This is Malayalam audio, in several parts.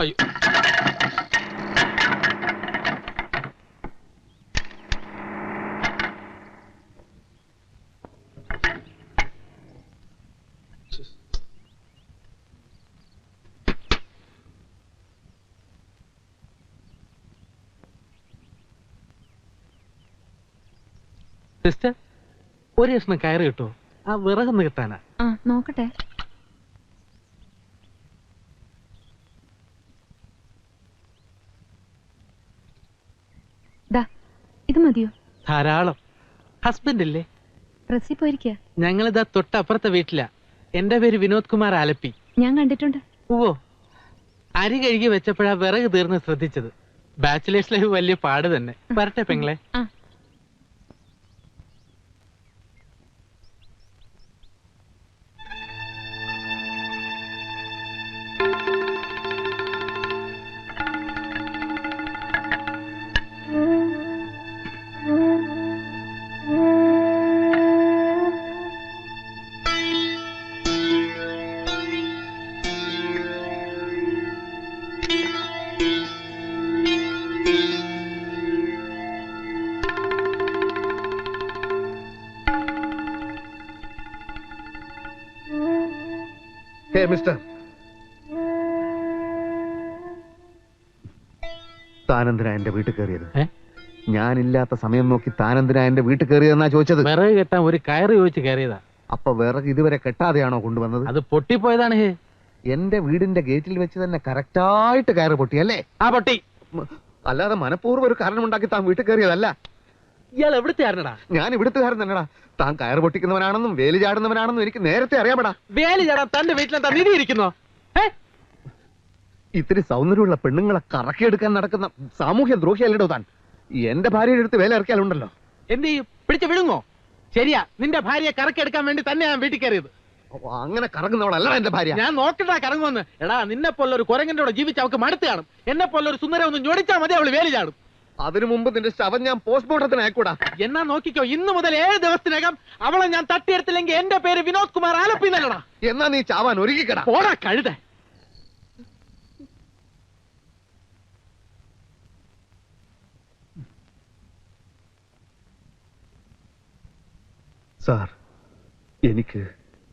അയ്യോ. സിസ്റ്റർ ഒരു കഷ്ണം കയറ് കിട്ടോ? ആ വിറകൊന്ന് കിട്ടാനാ. ആ നോക്കട്ടെ ദാ ഇത് മതിയോ ധാരാളം. ഹസ്ബൻഡ് ഇല്ലേ? പ്രസ്സിൽ പോയിരിക്കുക ഞങ്ങളിതാ തൊട്ടപ്പുറത്തെ വീട്ടിലാ. എന്റെ പേര് വിനോദ് കുമാർ ആലപ്പി. ഞാൻ കണ്ടിട്ടുണ്ട്. ഓ അരി കഴുകി വെച്ചപ്പോഴാ വിറക് തീർന്ന് ശ്രദ്ധിച്ചത്. ബാച്ചിലേഴ്സ് ലൈഫ് വലിയ പാട് തന്നെ. വരട്ടെ പെങ്ങളെ. ആ മിസ്റ്റർ. താനന്ദനാ എന്റെ വീട്ടിൽ കയറിയത്. ഏ? ഞാനില്ലാത്ത സമയം നോക്കി താനന്ദനാ എന്റെ വീട്ടിൽ കയറിയതെന്നാ ചോദിച്ചത്. വിറക് കെട്ടാൻ ഒരു കയറ് ചോദിച്ച് കയറിയതാ. അപ്പൊ വിറക് ഇതുവരെ കെട്ടാതെയാണോ കൊണ്ടുവന്നത്? അത് പൊട്ടിപ്പോയതാണ്. ഹേ എന്റെ വീടിന്റെ ഗേറ്റിൽ വെച്ച് തന്നെ കറക്റ്റായിട്ട് കയറ് പൊട്ടി അല്ലേ? ആ പൊട്ടി. മ- അല്ലാതെ മനഃപൂർവം ഒരു കാരണമുണ്ടാക്കി താൻ വീട്ടിൽ കയറിയതല്ല. ഇയാൾ എവിടുത്തെ ആരണടാ ഞാൻ ഇവിടുത്തുകാരൻ തന്നെടാ. താൻ കയർ പൊട്ടിക്കുന്നവനാണെന്നും വേലി ചാടുന്നവനാണെന്നും എനിക്ക് നേരത്തെ അറിയാമടാ. വേലി ചാടാൻ തന്റെ വീട്ടിലെന്താ നിധി ഇരിക്കുന്നോ? ഇത്തിരി സൗന്ദര്യമുള്ള പെണ്ണുങ്ങളെ കറക്കിയെടുക്കാൻ നടക്കുന്ന സാമൂഹ്യ ദ്രോഹിയല്ലേടോ താൻ. എന്റെ ഭാര്യയുടെ അടുത്ത് വേല ഇറക്കിയാലുണ്ടല്ലോ. എന്ത് ചെയ്യും? പിടിച്ചു വിഴുങ്ങോ? ശരിയാ നിന്റെ ഭാര്യയെ കറക്കിയെടുക്കാൻ വേണ്ടി തന്നെ ഞാൻ വീട്ടിൽ കയറിയത്. ഓ, അങ്ങനെ കറങ്ങുന്നവളല്ല എന്റെ ഭാര്യ. ഞാൻ നോക്കട്ടാ കറങ്ങുമെന്ന്. എടാ നിന്നെ പോലെ ഒരു കുരങ്ങന്റെ കൂടെ ജീവിച്ച് മടുത്ത് കാണും. എന്നെ പോലെ ഒരു സുന്ദരം ഒന്ന് ഞൊടിച്ചാൽ മതി അവൾ വേലി ചാടും. അതിനു മുമ്പ് നിന്റെ ശവം ഞാൻ പോസ്റ്റ്മോർട്ടത്തിന് അയക്കൂടാ എന്നാ നോക്കിക്കോ ഇന്ന് മുതൽ ഏഴ് ദിവസത്തിനകം അവളെ ഞാൻ തട്ടിയെടുത്തില്ലെങ്കിൽ എന്റെ പേര് വിനോദ് കുമാർ ആലപ്പി എന്നല്ലടാ. എന്നാ നീ ചാവാൻ ഒരുക്കിക്കടാ പോടാ കഴുത. സാർ എനിക്ക്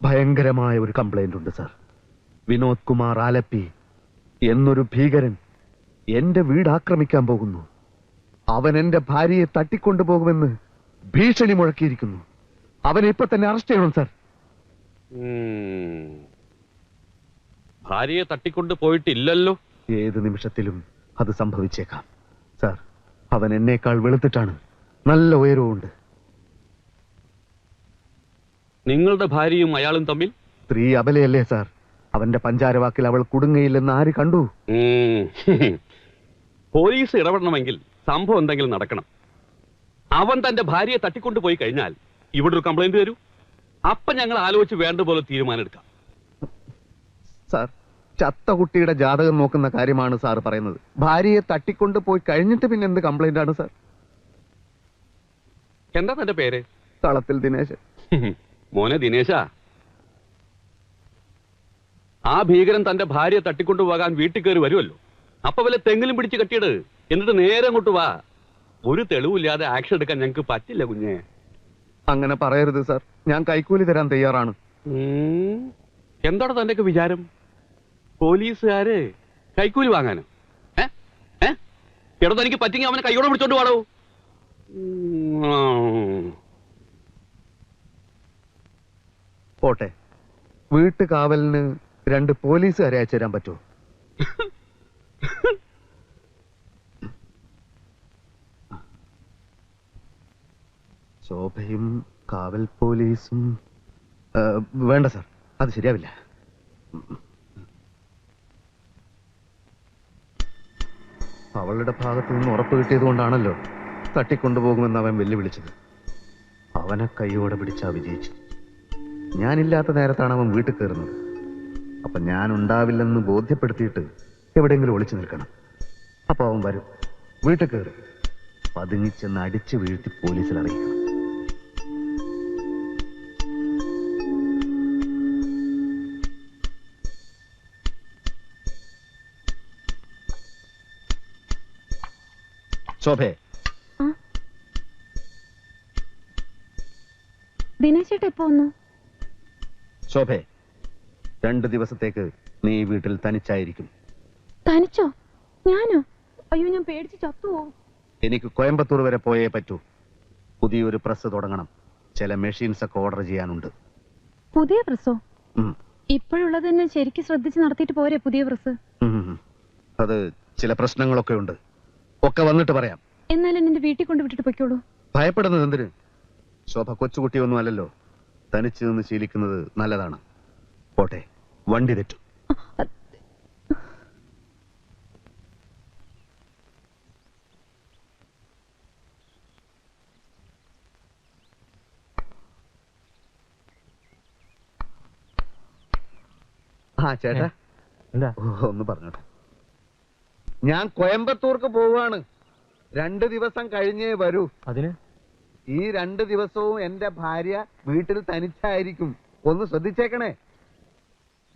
ഭയങ്കരമായ ഒരു കംപ്ലൈന്റ് ഉണ്ട് സാർ. വിനോദ് കുമാർ ആലപ്പി എന്നൊരു ഭീകരൻ എന്റെ വീട് ആക്രമിക്കാൻ പോകുന്നു. അവൻ എന്റെ ഭാര്യയെ തട്ടിക്കൊണ്ടുപോകുമെന്ന് ഭീഷണി മുഴക്കിയിരിക്കുന്നു. അവനെ ഇപ്പൊ തന്നെ അറസ്റ്റ് ചെയ്യണം സാർ. ഭാര്യയെ തട്ടിക്കൊണ്ട് പോയിട്ടില്ലല്ലോ? ഏത് നിമിഷത്തിലും അത് സംഭവിച്ചേക്കാം. സാർ അവൻ എന്നേക്കാൾ വെളുത്തിട്ടാണ്. നല്ല ഉയരവുമുണ്ട്. നിങ്ങളുടെ ഭാര്യയും അയാളും തമ്മിൽ? സ്ത്രീ അബലയല്ലേ സാർ? അവന്റെ പഞ്ചാരവാക്കിൽ അവൾ കുടുങ്ങയില്ലെന്ന് ആര് കണ്ടു? ഉം. പോലീസ് ഇടപെടണമെങ്കിൽ സംഭവം എന്തെങ്കിലും നടക്കണം. അവൻ തന്റെ ഭാര്യയെ തട്ടിക്കൊണ്ടു പോയി കഴിഞ്ഞാൽ ഇവിടെ ഒരു കംപ്ലൈന്റ് തരൂ അപ്പൊ ഞങ്ങൾ ആലോചിച്ച് വേണ്ട പോലെ തീരുമാനമെടുക്കാം സാർ ചത്ത കുട്ടിയുടെ ജാതകം നോക്കുന്ന കാര്യമാണ് സാർ പറയുന്നത്. ഭാര്യയെ തട്ടിക്കൊണ്ട് പോയി കഴിഞ്ഞിട്ട് പിന്നെ എന്ത് കംപ്ലൈന്റ് ആണ് സാർ? എന്താ തന്റെ പേര്? തളത്തിൽ ദിനേശ് മോനെ ദിനേശ. ആ ഭീകരൻ തന്റെ ഭാര്യയെ തട്ടിക്കൊണ്ടു പോകാൻ വീട്ടിൽ കയറി വരുമല്ലോ. അപ്പൊ വല്ല തെങ്ങിലും പിടിച്ച് കെട്ടിയിട്. എന്നിട്ട് നേരെ അങ്ങോട്ട് വാ. ഒരു തെളിവില്ലാതെ ആക്ഷൻ എടുക്കാൻ ഞങ്ങൾക്ക് പറ്റില്ല കുഞ്ഞെ. അങ്ങനെ പറയരുത് സാർ. ഞാൻ കൈക്കൂലി തരാൻ തയ്യാറാണ്. എന്താണ് തന്റെയൊക്കെ വിചാരം? പോലീസുകാര് കൈക്കൂലി വാങ്ങാനോ? എനിക്ക് എടോ തനിക്ക് പറ്റിങ്ങി അവനെ കൈയോടെ പിടിച്ചോണ്ട് വാടോ. പോട്ടെ. വീട്ടുകാവലിന് രണ്ട് പോലീസുകാരെ അയച്ചു തരാൻ പറ്റുമോ? ശോഭയും കാവൽ പോലീസും വേണ്ട സാർ അത് ശരിയാവില്ല. അവളുടെ ഭാഗത്ത് നിന്ന് ഉറപ്പ് കിട്ടിയത് കൊണ്ടാണല്ലോ തട്ടിക്കൊണ്ടുപോകുമെന്ന് അവൻ വെല്ലുവിളിച്ചത്. അവനെ കൈയോടെ പിടിച്ചാ വിജയിച്ചു ഞാനില്ലാത്ത നേരത്താണ് അവൻ വീട്ടിൽ കയറുന്നത്. അപ്പൊ ഞാൻ ഉണ്ടാവില്ലെന്ന് ബോധ്യപ്പെടുത്തിയിട്ട് എവിടെയെങ്കിലും ഒളിച്ചു നിൽക്കണം. അപ്പൊ അവൻ വരും. വീട്ടിൽ കയറും. പതുങ്ങിച്ചെന്ന് അടിച്ചു വീഴ്ത്തി പോലീസിൽ അറിയിക്കണം. ശോഭേ. രണ്ടു ദിവസത്തേക്ക് നീ വീട്ടിൽ തനിച്ചായിരിക്കും. തനിച്ചോ? ഞാനോ? അയ്യോ ഞാൻ പേടിച്ച് ചത്തുപോകും എനിക്ക് കോയമ്പത്തൂർ വരെ പോയേ പറ്റൂ. പുതിയൊരു പ്രസ് തുടങ്ങണം. ചില മെഷീൻസ് ഒക്കെ ഓർഡർ ചെയ്യാനുണ്ട്. പുതിയ പ്രസ്സോ. ഇപ്പോഴുള്ളത് തന്നെ ശരിക്കും ശ്രദ്ധിച്ച് നടത്തിയിട്ട് പോരെ പുതിയ പ്രസ്. അത് ചില പ്രശ്നങ്ങളൊക്കെ ഉണ്ട്. ഒക്കെ വന്നിട്ട് പറയാം. എന്നാലും എന്റെ വീട്ടിൽ കൊണ്ട് വിട്ടിട്ട് പൊയ്ക്കോളൂ. ഭയപ്പെടുന്നത് എന്തിന്? ശോഭ കൊച്ചുകുട്ടിയൊന്നും അല്ലല്ലോ തനിച്ച് നിന്ന് ശീലിക്കുന്നത് നല്ലതാണ്. പോട്ടെ വണ്ടി തെറ്റും. ആ ചേട്ടാ. എന്താ? ഒന്ന് പറഞ്ഞോട്ടെ. ഞാൻ കോയമ്പത്തൂർക്ക് പോവാണ്. രണ്ട് ദിവസം കഴിഞ്ഞേ വരൂ. അതിന്? ഈ രണ്ട് ദിവസവും എന്റെ ഭാര്യ വീട്ടിൽ തനിച്ചായിരിക്കും. ഒന്ന് ശ്രദ്ധിച്ചേക്കണേ.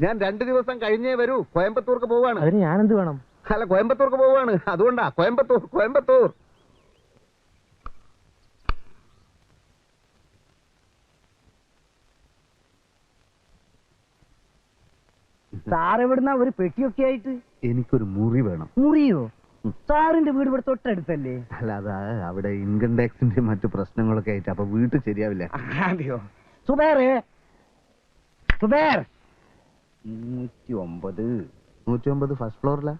ഞാൻ രണ്ട് ദിവസം കഴിഞ്ഞേ വരൂ. കോയമ്പത്തൂർക്ക് പോവാണ്. അതിന് എന്ത് വേണം? അല്ല കോയമ്പത്തൂർക്ക് പോവാണ്. അതുകൊണ്ടാ കോയമ്പത്തൂർ കോയമ്പത്തൂർ. സാർ എവിടുന്ന ഒരു പെട്ടിയൊക്കെ ആയിട്ട്? എനിക്കൊരു മുറി വേണം. മുറിയോ? സാറിന്റെ വീട് ഇവിടെ തൊട്ടടുത്തല്ലേ? അല്ല അതാ അവിടെ ഇൻകം ടാക്സിന്റെ മറ്റു പ്രശ്നങ്ങളൊക്കെ ആയിട്ട് അപ്പൊ വീട്ടിൽ ശരിയാവില്ല. അതെയോ? സുബേറെ സുബേർ. നൂറ്റി ഒമ്പത് നൂറ്റി ഒമ്പത് ഫസ്റ്റ് ഫ്ലോറിലാ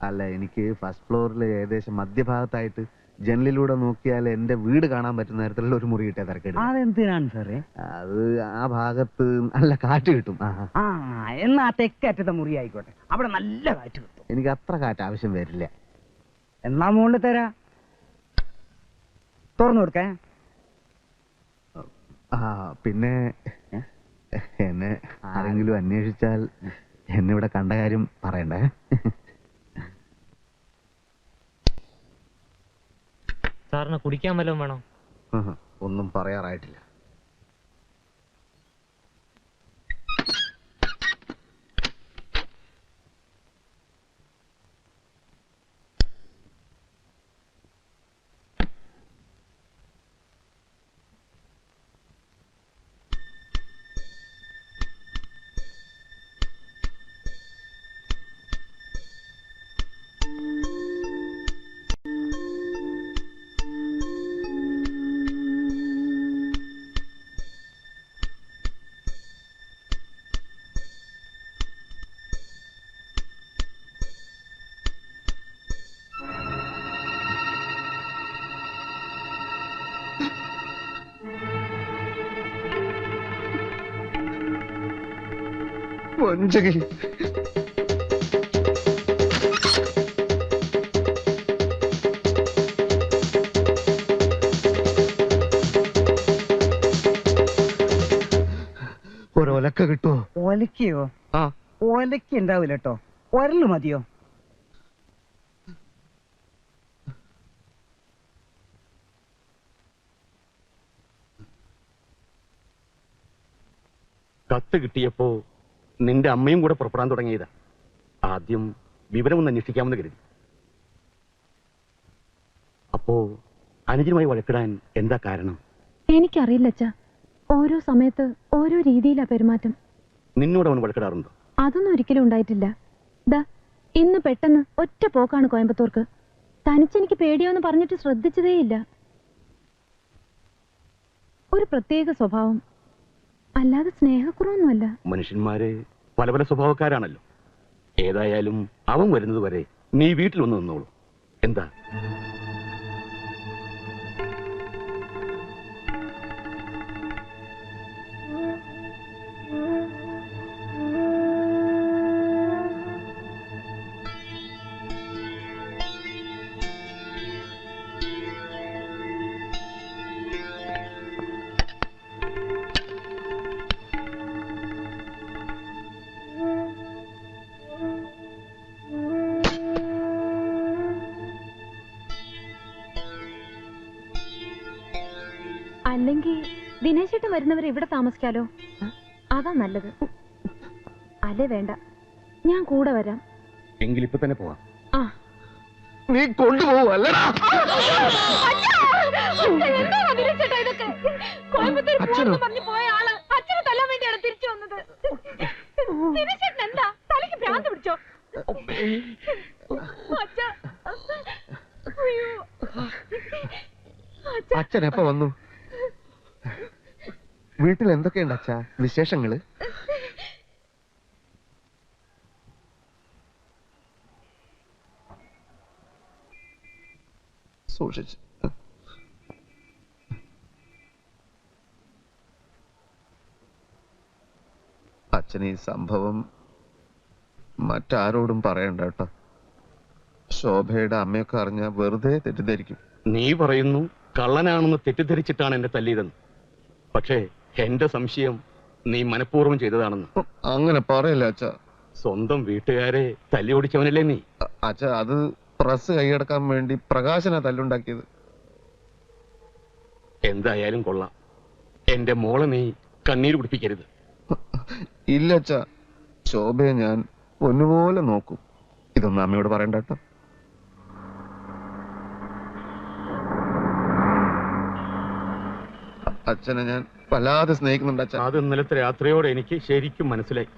അല്ല എനിക്ക് ഫസ്റ്റ് ഫ്ലോറിൽ ഏകദേശം മധ്യഭാഗത്തായിട്ട് ജനലിലൂടെ നോക്കിയാൽ എന്റെ വീട് കാണാൻ പറ്റുന്ന തരത്തിലുള്ള ഒരു മുറി കിട്ടിയ തിരക്കേട് അതെന്തിനാണ് സാറേ? അത് ആ ഭാഗത്ത് നല്ല കാറ്റ് കിട്ടും. ആ, ആ. ആ എന്നാ തെക്കറ്റത്തെ മുറി ആയിക്കോട്ടെ. അവിടെ നല്ല കാറ്റ് കിട്ടും. എനിക്ക് അത്ര കാറ്റ് ആവശ്യം വരില്ല. എന്നാ മുകളിൽ തരാ. തുറന്നു കൊടുക്കേ. ആ പിന്നെ എന്നെ ആരെങ്കിലും അന്വേഷിച്ചാൽ എന്നെ ഇവിടെ കണ്ട കാര്യം പറയണ്ടേ? സാറിന് കുടിക്കാൻ വല്ലതും വേണോ? ഒന്നും പറയാറായിട്ടില്ല. വഞ്ചകി ഒരൊലക്ക കിട്ടുമോ ഒലക്കയോ? ആ. ഒലക്ക ഉണ്ടാവില്ല കേട്ടോ ഒരൽ മതിയോ? കത്ത് കിട്ടിയപ്പോ നിന്റെ അമ്മയും കൂടെ പുറപ്പെടാൻ തുടങ്ങിയതാ. ആദ്യം വിവരമൊന്ന് അന്വേഷിക്കാമെന്ന് കരുതി. അപ്പോ അനുജനുമായി വഴക്കിടാൻ എന്താ കാരണം? എനിക്കറിയില്ല അച്ഛാ. ഓരോ സമയത്ത് ഓരോ രീതിയിലാ പെരുമാറ്റം. നിന്നോട് അവൻ വഴക്കിടാറുണ്ടോ? അതൊന്നും ഒരിക്കലും ഉണ്ടായിട്ടില്ല. ദാ ഇന്ന് പെട്ടെന്ന് ഒറ്റ പോക്കാണ് കോയമ്പത്തൂർക്ക്. തനിച്ചെനിക്ക് പേടിയോന്ന് പറഞ്ഞിട്ട് ശ്രദ്ധിച്ചതേയില്ല. ഒരു പ്രത്യേക സ്വഭാവം. അല്ലാതെ സ്നേഹക്കുറവൊന്നുമല്ല. മനുഷ്യന്മാരെ പല പല സ്വഭാവക്കാരാണല്ലോ. ഏതായാലും അവൻ വരുന്നത് വരെ നീ വീട്ടിൽ വന്ന് നിന്നോളൂ. എന്താ? അല്ലെങ്കിൽ ദിനേശേട്ടൻ വരുന്നവരെ ഇവിടെ താമസിക്കാലോ? അതാ നല്ലത്. അല്ലേ വേണ്ട. ഞാൻ കൂടെ വരാം. എങ്കിൽ ഇപ്പൊ തന്നെ പോവാം. ആ. നീ കൊണ്ടുപോവല്ലടാ. അച്ഛാ. അച്ഛൻ എപ്പ വന്നു? വീട്ടിൽ എന്തൊക്കെയുണ്ട് അച്ഛാ? വിശേഷങ്ങൾ? സൂക്ഷിച്ച്. അച്ഛൻ ഈ സംഭവം മറ്റാരോടും പറയണ്ട കേട്ടോ. ശോഭയുടെ അമ്മയൊക്കെ അറിഞ്ഞ വെറുതെ തെറ്റിദ്ധരിക്കും. നീ പറയുന്നു കള്ളനാണെന്ന് തെറ്റിദ്ധരിച്ചിട്ടാണ് എന്റെ തല്ലിയതെന്ന്. പക്ഷേ എന്റെ സംശയം നീ മനഃപൂർവം ചെയ്തതാണെന്ന്. അങ്ങനെ പറയല്ല അച്ഛാ. സ്വന്തം വീട്ടുകാരെ തല്ലി ഓടിച്ചവനല്ലേ നീ? അച്ഛ അത് പ്രസ് കൈയടക്കാൻ വേണ്ടി പ്രകാശന തല്ലുണ്ടാക്കിയത്. എന്തായാലും കൊള്ളാം. എന്റെ മോളെ നീ കണ്ണീര് കുടിപ്പിക്കരുത്. ഇല്ല അച്ഛാ. ശോഭയെ ഞാൻ പൊന്നുപോലെ നോക്കും. ഇതൊന്നും അമ്മയോട് പറയണ്ട കേട്ടോ. അച്ഛനെ ഞാൻ വല്ലാതെ സ്നേഹിക്കുന്നുണ്ട് അത് ഇന്നലത്തെ രാത്രിയോടെ എനിക്ക് ശരിക്കും മനസ്സിലായി.